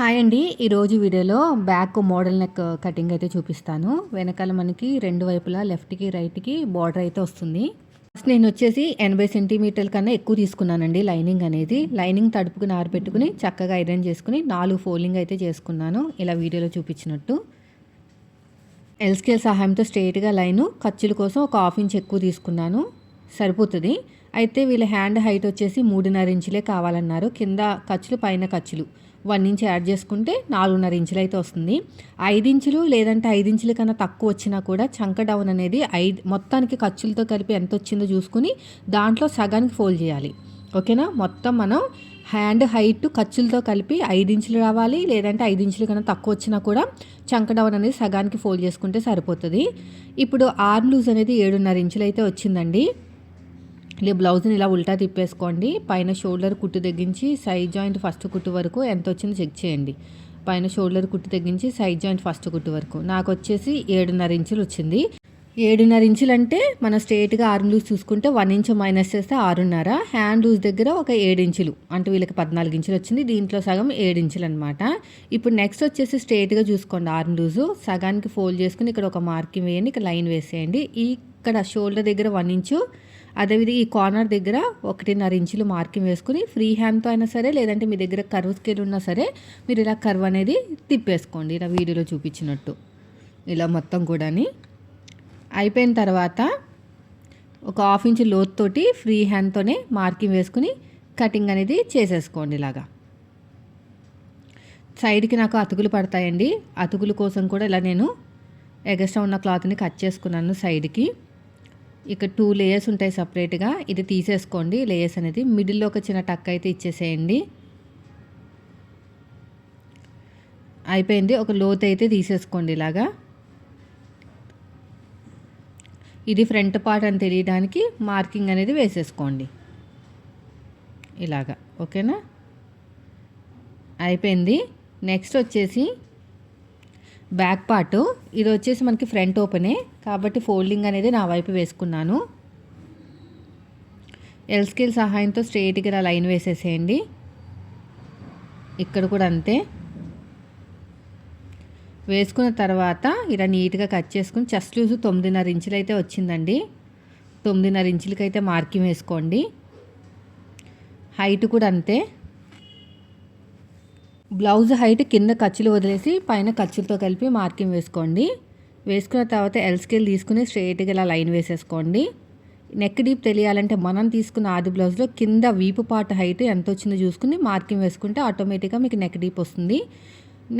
Hi అండి. ఈరోజు వీడియోలో బ్యాక్ మోడల్ నెక్ కటింగ్ అయితే చూపిస్తాను. వెనకాల మనకి రెండు వైపులా లెఫ్ట్కి రైట్కి బార్డర్ అయితే వస్తుంది. ఫస్ట్ నేను వచ్చేసి ఎనభై సెంటీమీటర్ల కన్నా ఎక్కువ తీసుకున్నానండి లైనింగ్ అనేది. లైనింగ్ తడుపుకుని పెట్టుకుని చక్కగా ఐరన్ చేసుకుని నాలుగు ఫోల్డింగ్ అయితే చేసుకున్నాను. ఇలా వీడియోలో చూపించినట్టు. ఎల్ స్కేల్ సహాయంతో స్ట్రైట్గా లైను ఖర్చుల కోసం ఒక హాఫ్ ఇంచ్ ఎక్కువ తీసుకున్నాను. సరిపోతుంది. అయితే వీళ్ళ హ్యాండ్ హైట్ వచ్చేసి మూడున్నర ఇంచులే కావాలన్నారు. కింద ఖర్చులు పైన ఖర్చులు. వన్ ఇంచ్ యాడ్ చేసుకుంటే నాలుగున్నర ఇంచులు అయితే వస్తుంది. ఐదు ఇంచులు లేదంటే ఐదు ఇంచుల కన్నా తక్కువ వచ్చినా కూడా చంక డౌన్ అనేది ఐదు మొత్తానికి ఖర్చులతో కలిపి ఎంత వచ్చిందో చూసుకుని దాంట్లో సగానికి ఫోల్డ్ చేయాలి. ఓకేనా మొత్తం మనం హ్యాండ్ హైట్ ఖర్చులతో కలిపి ఐదు ఇంచులు రావాలి. లేదంటే ఐదు ఇంచుల కన్నా తక్కువ వచ్చినా కూడా చంక డౌన్ అనేది సగానికి ఫోల్డ్ చేసుకుంటే సరిపోతుంది. ఇప్పుడు ఆర్మ్ లూజ్ అనేది ఏడున్నర ఇంచులు అయితే వచ్చిందండి. ఇలా బ్లౌజ్ని ఇలా ఉల్టా తిప్పేసుకోండి. పైన షోల్డర్ కుట్టు తగ్గించి సైడ్ జాయింట్ ఫస్ట్ కుట్టు వరకు ఎంత వచ్చిందో చెక్ చేయండి. పైన షోల్డర్ కుట్టు తగ్గించి సైడ్ జాయింట్ ఫస్ట్ కుట్టు వరకు. నాకు వచ్చేసి ఏడున్నర ఇంచులు వచ్చింది. ఏడున్నర ఇంచులు అంటే మనం స్ట్రేట్గా ఆర్మ్ లూజ్ చూసుకుంటే వన్ ఇంచ్ మైనస్ చేస్తే ఆరున్నర. హ్యాండ్ లూజ్ దగ్గర ఒక ఏడు ఇంచులు. అంటే వీళ్ళకి పద్నాలుగు ఇంచులు వచ్చింది. దీంట్లో సగం ఏడు ఇంచులు అనమాట ఇప్పుడు నెక్స్ట్ వచ్చేసి స్ట్రేట్గా చూసుకోండి ఆర్మ్ లూజు. సగానికి ఫోల్డ్ చేసుకుని ఇక్కడ ఒక మార్కింగ్ వేయండి. ఇక్కడ లైన్ వేసేయండి. ఇక్కడ షోల్డర్ దగ్గర వన్ ఇంచు అదేవిధంగా ఈ కార్నర్ దగ్గర ఒకటిన్నర ఇంచులు మార్కింగ్ వేసుకుని ఫ్రీ హ్యాండ్తో అయినా సరే లేదంటే మీ దగ్గర కర్వ్ స్కేల్ ఉన్నా సరే మీరు ఇలా కర్వ్ అనేది తిప్పేసుకోండి. ఇలా వీడియోలో చూపించినట్టు. ఇలా మొత్తం కూడాని. అయిపోయిన తర్వాత ఒక హాఫ్ ఇంచ్ లోతుతోటి ఫ్రీ హ్యాండ్తోనే మార్కింగ్ వేసుకుని కటింగ్ అనేది చేసేసుకోండి ఇలాగా. సైడ్కి నాకు అతుకులు పడతాయండి. అతుకుల కోసం కూడా ఇలా నేను ఎగస్ట్రా ఉన్న క్లాత్ని కట్ చేసుకున్నాను సైడ్కి ఇక్కడ టూ లేయర్స్ ఉంటాయి సపరేట్గా ఇది తీసేసుకోండి. లేయర్స్ అనేది మిడిల్లో ఒక చిన్న టక్ అయితే ఇచ్చేసేయండి. అయిపోయింది. ఒక లోత్ అయితే తీసేసుకోండి ఇలాగా. ఇది ఫ్రంట్ పార్ట్ అని తెలియడానికి మార్కింగ్ అనేది వేసేసుకోండి. ఇలాగా. ఓకేనా అయిపోయింది. నెక్స్ట్ వచ్చేసి బ్యాక్ పార్ట్. ఇది వచ్చేసి మనకి ఫ్రంట్ ఓపెనే. కాబట్టి ఫోల్డింగ్ అనేది నా వైపు వేసుకున్నాను. ఎల్ స్కేల్ సహాయంతో స్ట్రెయిట్గా ఇలా లైన్ వేసేసేయండి. ఇక్కడ కూడా అంతే. వేసుకున్న తర్వాత ఇలా నీట్గా కట్ చేసుకుని చెస్ట్ లూజు తొమ్మిదిన్నర ఇంచులు అయితే వచ్చిందండి. తొమ్మిదిన్నర ఇంచులకైతే మార్కింగ్ వేసుకోండి. హైట్ కూడా అంతే. బ్లౌజ్ హైట్ కింద ఖర్చులు వదిలేసి పైన ఖర్చులతో కలిపి మార్కింగ్ వేసుకోండి. వేసుకున్న తర్వాత ఎల్ స్కేల్ తీసుకుని స్ట్రైట్గా ఇలా లైన్ వేసేసుకోండి. నెక్ డీప్ తెలియాలంటే మనం తీసుకున్న ఆది బ్లౌజ్లో కింద వీపు పార్ట్ హైట్ ఎంత వచ్చిందో చూసుకుని మార్కింగ్ వేసుకుంటే ఆటోమేటిక్గా మీకు నెక్ డీప్ వస్తుంది.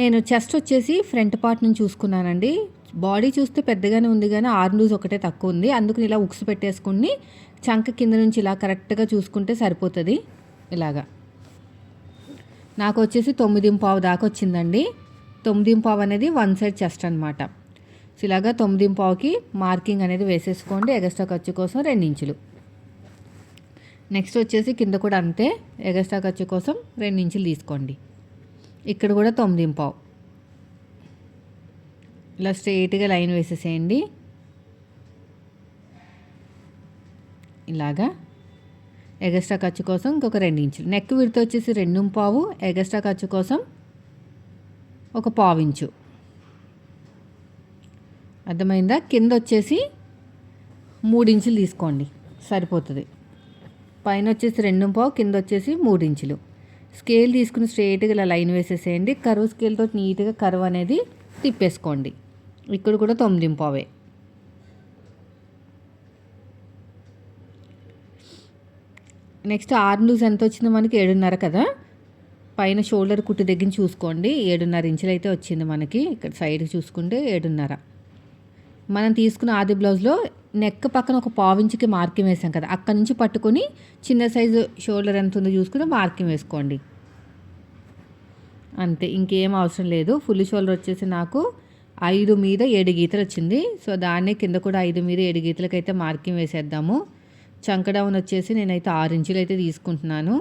నేను చెస్ట్ వచ్చేసి ఫ్రంట్ పార్ట్ నుంచి చూసుకున్నానండి. బాడీ చూస్తే పెద్దగానే ఉంది కానీ ఆర్మ్ లూజ్ ఒకటే తక్కువ ఉంది. అందుకని ఇలా ఉక్స్ పెట్టేసుకుని చంక కింద నుంచి ఇలా కరెక్ట్గా చూసుకుంటే సరిపోతుంది. ఇలాగా. నాకు వచ్చేసి తొమ్మిది పావు దాకా వచ్చిందండి తొమ్మిది పావు అనేది వన్ సైడ్ చెస్ట్ అనమాట సో ఇలాగా తొమ్మిది పావుకి మార్కింగ్ అనేది వేసేసుకోండి ఎగస్ట్రా ఖర్చు కోసం రెండు ఇంచులు నెక్స్ట్ వచ్చేసి కింద కూడా అంతే ఎగస్ట్రా ఖర్చు కోసం రెండు ఇంచులు తీసుకోండి. ఇక్కడ కూడా తొమ్మిది పావు ఇలా స్ట్రైట్గా లైన్ వేసేసేయండి. ఇలాగా. ఎగస్ట్రా ఖర్చు కోసం ఇంకొక రెండు ఇంచులు. నెక్ విడత వచ్చేసి రెండు పావు ఎగస్ట్రా ఖర్చు కోసం ఒక పావు ఇంచు. అర్థమైందా? కింద వచ్చేసి మూడు ఇంచులు తీసుకోండి. సరిపోతుంది. పైన వచ్చేసి రెండు పావు కింద వచ్చేసి మూడు ఇంచులు. స్కేల్ తీసుకుని స్ట్రేట్గా ఇలా లైన్ వేసేసేయండి. కరువు స్కేల్తో నీట్గా కరువు అనేది తిప్పేసుకోండి. ఇక్కడ కూడా తొమ్మిది పావే. నెక్స్ట్ ఆర్మ్ లూజ్ ఎంత వచ్చిందో మనకి? ఏడున్నర కదా? పైన షోల్డర్ కుట్టు దగ్గర చూసుకోండి. ఏడున్నర ఇంచులు అయితే వచ్చింది మనకి. ఇక్కడ సైడ్ చూసుకుంటే ఏడున్నర. మనం తీసుకున్న ఆది బ్లౌజ్లో నెక్ పక్కన ఒక పావించుకి మార్కింగ్ వేసాం కదా. అక్కడి నుంచి పట్టుకొని చిన్న సైజు షోల్డర్ ఎంత ఉందో చూసుకుని మార్కింగ్ వేసుకోండి. అంతే ఇంకేం అవసరం లేదు. ఫుల్ షోల్డర్ వచ్చేసి నాకు ఐదు మీద ఏడు గీతలు వచ్చింది. సో దాన్నే కింద కూడా ఐదు మీద ఏడు గీతలకైతే మార్కింగ్ వేసేద్దాము. చంక డౌన్ వచ్చేసి నేనైతే ఆరు ఇంచులు అయితే తీసుకుంటున్నాను.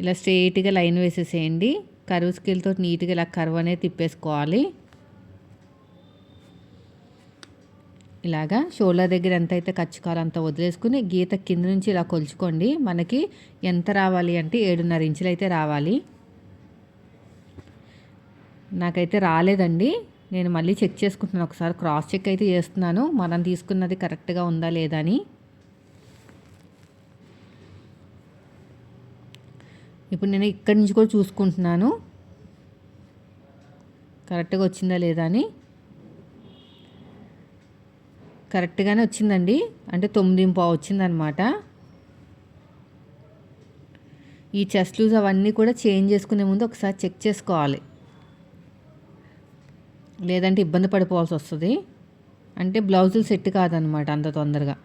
ఇలా స్ట్రైట్గా లైన్ వేసేసేయండి. కరువు స్కేల్తో నీట్గా ఇలా కర్వ్ అనేది తిప్పేసుకోవాలి. ఇలాగా షోల్డర్ దగ్గర ఎంత అయితే ఖర్చు అంత వదిలేసుకుని గీత కింద నుంచి ఇలా కొలుచుకోండి. మనకి ఎంత రావాలి అంటే ఏడున్నర ఇంచులు అయితే రావాలి. నాకైతే రాలేదండి. నేను మళ్ళీ చెక్ చేసుకుంటున్నాను. ఒకసారి క్రాస్ చెక్ అయితే చేస్తున్నాను. మనం తీసుకున్నది కరెక్ట్గా ఉందా లేదా అని. ఇప్పుడు నేను ఇక్కడి నుంచి కూడా చూసుకుంటున్నాను. కరెక్ట్గా వచ్చిందా లేదా అని. కరెక్ట్గానే వచ్చిందండి. అంటే తొమ్మిది పావు వచ్చిందనమాట. ఈ చెస్ట్ లూజ్ అవన్నీ కూడా చేంజ్ చేసుకునే ముందు ఒకసారి చెక్ చేసుకోవాలి. లేదంటే ఇబ్బంది పడిపోవాల్సి వస్తుంది. అంటే బ్లౌజులు సెట్ కాదనమాట అంత తొందరగా.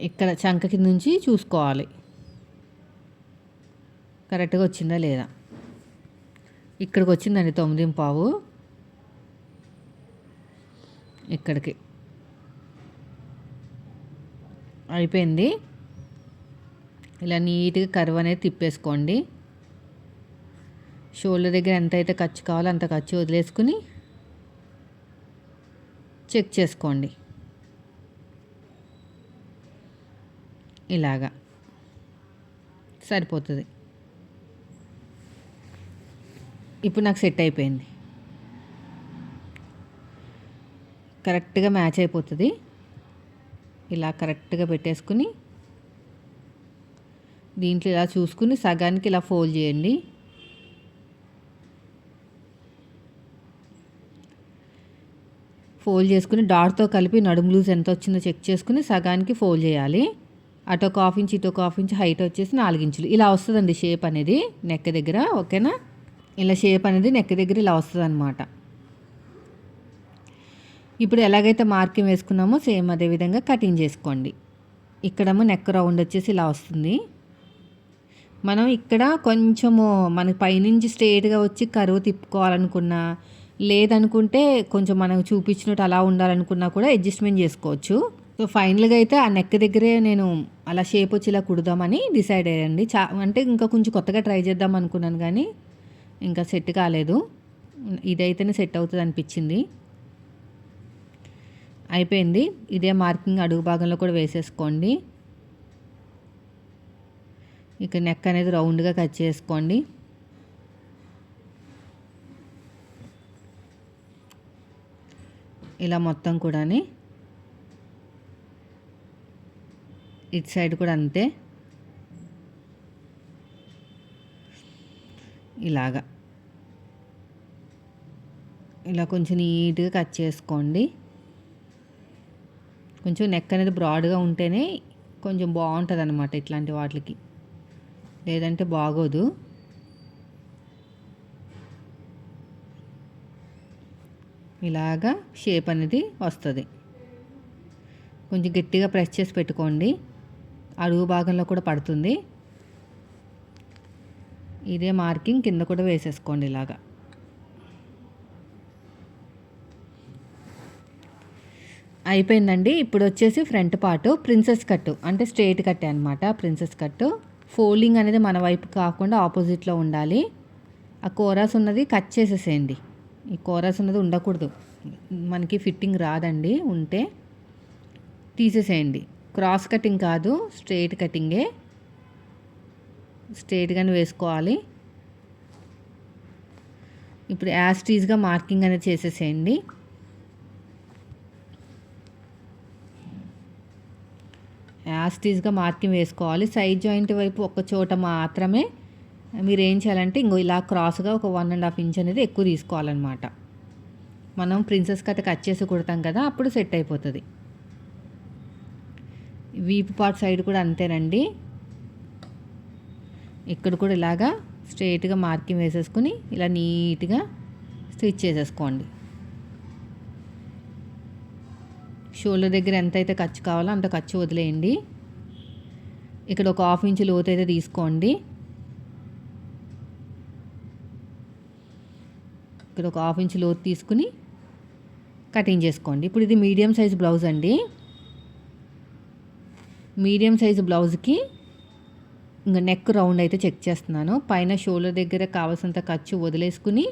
ఇక్కడ చంక కింద నుంచి చూసుకోవాలి. కరెక్ట్గా వచ్చిందా లేదా? ఇక్కడికి వచ్చిందండి తొమ్మిది పావు. ఇక్కడికి. అయిపోయింది. ఇలా నీట్గా కర్వ్ అనేది తిప్పేసుకోండి. షోల్డర్ దగ్గర ఎంత అయితే ఖర్చు కావాలో అంత ఖర్చు వదిలేసుకుని చెక్ చేసుకోండి. ఇలాగా. సరిపోతుంది. ఇప్పుడు నాకు సెట్ అయిపోయింది. కరెక్ట్గా మ్యాచ్ అయిపోతుంది. ఇలా కరెక్ట్గా పెట్టేసుకుని దీంట్లో ఇలా చూసుకుని సగానికి ఇలా ఫోల్డ్ చేయండి. ఫోల్డ్ చేసుకుని డాట్తో కలిపి నడుము లూజ్ ఎంత వచ్చిందో చెక్ చేసుకుని సగానికి ఫోల్డ్ చేయాలి. అటు ఒక హాఫ్ ఇంచ్ ఇటు ఒక హాఫ్ ఇంచ్ హైట్ వచ్చేసి నాలుగించులు ఇలా వస్తుందండి షేప్ అనేది నెక్ దగ్గర ఓకేనా? ఇలా షేప్ అనేది నెక్ దగ్గర ఇలా వస్తుంది అనమాట ఇప్పుడు ఎలాగైతే మార్కింగ్ వేసుకున్నామో సేమ్ అదే విధంగా కటింగ్ చేసుకోండి. ఇక్కడేమో నెక్ రౌండ్ వచ్చేసి ఇలా వస్తుంది. మనం ఇక్కడ కొంచెము మనకి పైనుంచి స్ట్రేట్గా వచ్చి కరువు తిప్పుకోవాలనుకున్నా లేదనుకుంటే కొంచెం మనం చూపించినట్టు అలా ఉండాలనుకున్నా కూడా అడ్జస్ట్మెంట్ చేసుకోవచ్చు. సో ఫైనల్గా అయితే ఆ నెక్ దగ్గరే నేను అలా షేప్ వచ్చి ఇలా కుడదామని డిసైడ్ అయ్యండి చా అంటే ఇంకా కొంచెం కొత్తగా ట్రై చేద్దాం అనుకున్నాను కానీ ఇంకా సెట్ కాలేదు. ఇదైతేనే సెట్ అవుతుంది అనిపించింది. అయిపోయింది. ఇదే మార్కింగ్ అడుగు భాగంలో కూడా వేసేసుకోండి. ఇక నెక్ అనేది రౌండ్గా కట్ చేసుకోండి. ఇలా మొత్తం కూడా ఇటు సైడ్ కూడా అంతే. ఇలాగా. ఇలా కొంచెం నీట్గా కట్ చేసుకోండి. కొంచెం నెక్ అనేది బ్రాడ్గా ఉంటేనే కొంచెం బాగుంటుంది అనమాట ఇట్లాంటి వాటికి. లేదంటే బాగోదు. ఇలాగా షేప్ అనేది వస్తుంది. కొంచెం గట్టిగా ప్రెస్ చేసి పెట్టుకోండి. అడుగు భాగంలో కూడా పడుతుంది. ఇదే మార్కింగ్ కింద కూడా వేసేసుకోండి ఇలాగా. అయిపోయిందండి. ఇప్పుడు వచ్చేసి ఫ్రంట్ పార్ట్ ప్రిన్సెస్ కట్ అంటే స్ట్రేట్ కట్ అనమాట ప్రిన్సెస్ కట్టు. ఫోల్డింగ్ అనేది మన వైపు కాకుండా ఆపోజిట్లో ఉండాలి. ఆ కోరాస్ ఉన్నది కట్ చేసేసేయండి. ఈ కోరాస్ అనేది ఉండకూడదు. మనకి ఫిట్టింగ్ రాదండి ఉంటే తీసేసేయండి. క్రాస్ కటింగ్ కాదు స్ట్రైట్ కటింగే. స్ట్రైట్గానే వేసుకోవాలి. ఇప్పుడు యాస్టీజ్గా మార్కింగ్ అనేది చేసేసేయండి. యాస్టీజ్గా మార్కింగ్ వేసుకోవాలి. సైడ్ జాయింట్ వైపు ఒక చోట మాత్రమే మీరు ఏం చేయాలంటే ఇంకో ఇలా క్రాస్గా ఒక వన్ అండ్ హాఫ్ ఇంచ్ అనేది ఎక్కువ తీసుకోవాలన్నమాట. మనం ప్రిన్సెస్ కట్ కట్ చేసి కుడతాం కదా అప్పుడు సెట్ అయిపోతుంది. వీపు పార్ట్ సైడ్ కూడా అంతేనండి. ఇక్కడ కూడా ఇలాగా స్ట్రైట్గా మార్కింగ్ వేసేసుకుని ఇలా నీట్గా స్టిచ్ చేసేసుకోండి. షోల్డర్ దగ్గర ఎంత అయితే ఖర్చు కావాలో అంత ఖర్చు వదిలేయండి. ఇక్కడ ఒక హాఫ్ ఇంచ్ లోతు అయితే తీసుకోండి. ఇక్కడ ఒక హాఫ్ ఇంచ్ లోతు తీసుకుని కటింగ్ చేసుకోండి. ఇప్పుడు ఇది మీడియం సైజ్ బ్లౌజ్ అండి. మీడియం సైజు బ్లౌజ్కి ఇంకా నెక్ రౌండ్ అయితే చెక్ చేస్తున్నాను. పైన షోల్డర్ దగ్గర కావాల్సినంత ఖర్చు వదిలేసుకుని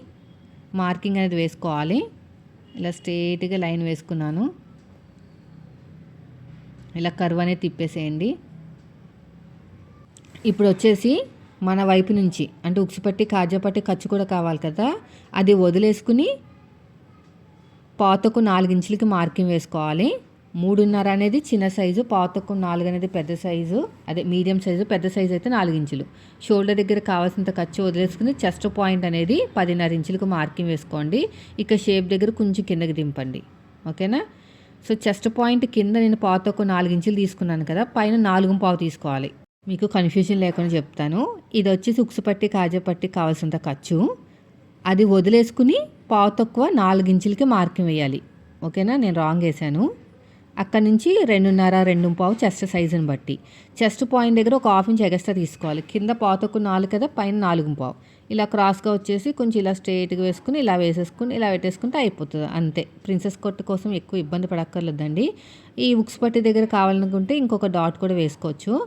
మార్కింగ్ అనేది వేసుకోవాలి. ఇలా స్ట్రేట్గా లైన్ వేసుకున్నాను. ఇలా కర్వ్ అనేది తిప్పేసేయండి. ఇప్పుడు వచ్చేసి మన వైపు నుంచి. అంటే ఉక్సుపట్టి కాజాపట్టి ఖర్చు కూడా కావాలి కదా. అది వదిలేసుకుని పాతకు నాలుగించులకి మార్కింగ్ వేసుకోవాలి. మూడున్నర అనేది చిన్న సైజు పాతకు నాలుగు అనేది పెద్ద సైజు అదే మీడియం సైజు పెద్ద సైజు అయితే నాలుగు ఇంచులు షోల్డర్ దగ్గర కావాల్సినంత ఖర్చు వదిలేసుకుని చెస్ట్ పాయింట్ అనేది పదిన్నర ఇంచులకు మార్కింగ్ వేసుకోండి. ఇక షేప్ దగ్గర కొంచెం కిందకి దింపండి. ఓకేనా? సో చెస్ట్ పాయింట్ కింద నేను పాతకు నాలుగు ఇంచులు తీసుకున్నాను కదా పైన నాలుగు పావు తీసుకోవాలి. మీకు కన్ఫ్యూజన్ లేకుండా చెప్తాను. ఇది వచ్చేసి ఉక్సు పట్టి కాజా పట్టి కావాల్సినంత ఖర్చు. అది వదిలేసుకుని పావు తక్కువ నాలుగించులకి మార్కింగ్ వేయాలి. ఓకేనా? నేను రాంగ్ వేసాను అక్కడ నుంచి రెండున్నర రెండు పావు చెస్ట్ సైజుని బట్టి. చెస్ట్ పాయింట్ దగ్గర ఒక హాఫ్ ఇంచ్ ఎగస్ట్రా తీసుకోవాలి. కింద పాతకు నాలుగు కదా పైన నాలుగు పావు. ఇలా క్రాస్గా వచ్చేసి కొంచెం ఇలా స్ట్రైట్గా వేసుకుని ఇలా వేసేసుకుని ఇలా పెట్టేసుకుంటే అయిపోతుంది. అంతే. ప్రిన్సెస్ కొట్టు కోసం ఎక్కువ ఇబ్బంది పడక్కర్లేదండి. ఈ ఉక్స్ పట్టి దగ్గర కావాలనుకుంటే ఇంకొక డాట్ కూడా వేసుకోవచ్చు.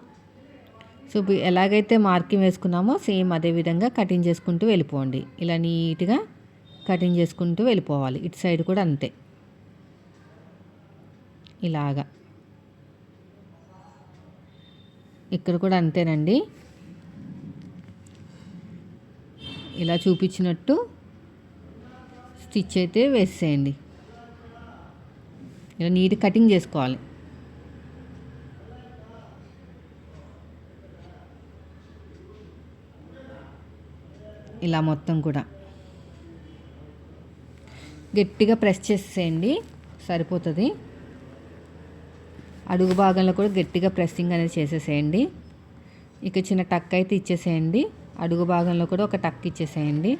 సో ఎలాగైతే మార్కింగ్ వేసుకున్నామో సేమ్ అదే విధంగా కటింగ్ చేసుకుంటూ వెళ్ళిపోండి. ఇలా నీట్గా కటింగ్ చేసుకుంటూ వెళ్ళిపోవాలి. ఇటు సైడ్ కూడా అంతే. ఇలాగా. ఇక్కడ కూడా అంతేనండి. ఇలా చూపించినట్టు స్టిచ్ అయితే వేసేయండి. ఇలా నీట్ కటింగ్ చేసుకోవాలి. ఇలా మొత్తం కూడా. గట్టిగా ప్రెస్ చేసేయండి. సరిపోతుంది. అడుగు భాగంలో కూడా గట్టిగా ప్రెస్సింగ్ అనేది చేసేసేయండి. ఇక చిన్న టక్ అయితే ఇచ్చేసేయండి. అడుగు భాగంలో కూడా ఒక టక్ ఇచ్చేసేయండి.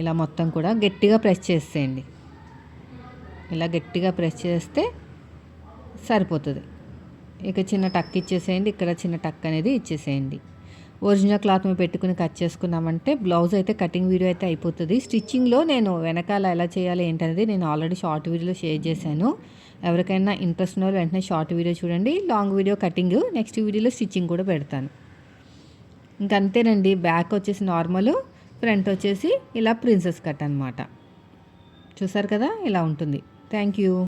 ఇలా మొత్తం కూడా గట్టిగా ప్రెస్ చేసేయండి. ఇలా గట్టిగా ప్రెస్ చేస్తే సరిపోతుంది. ఇక చిన్న టక్ ఇచ్చేసేయండి. ఇక్కడ చిన్న టక్ అనేది ఇచ్చేసేయండి. ఒరిజినల్ క్లాత్ మీద పెట్టుకుని కట్ చేసుకున్నామంటే బ్లౌజ్ అయితే కటింగ్ వీడియో అయితే అయిపోతుంది. స్టిచ్చింగ్లో నేను వెనకాల ఎలా చేయాలి ఏంటనేది నేను ఆల్రెడీ షార్ట్ వీడియోలో షేర్ చేశాను. ఎవరికైనా ఇంట్రెస్ట్ ఉన్న వెంటనే షార్ట్ వీడియో చూడండి లాంగ్ వీడియో కటింగ్ నెక్స్ట్ వీడియోలో స్టిచ్చింగ్ కూడా పెడతాను. ఇంకంతేనండి బ్యాక్ వచ్చేసి నార్మల్ ఫ్రంట్ వచ్చేసి ఇలా ప్రిన్సెస్ కట్ అనమాట చూసారు కదా ఇలా ఉంటుంది. Thank you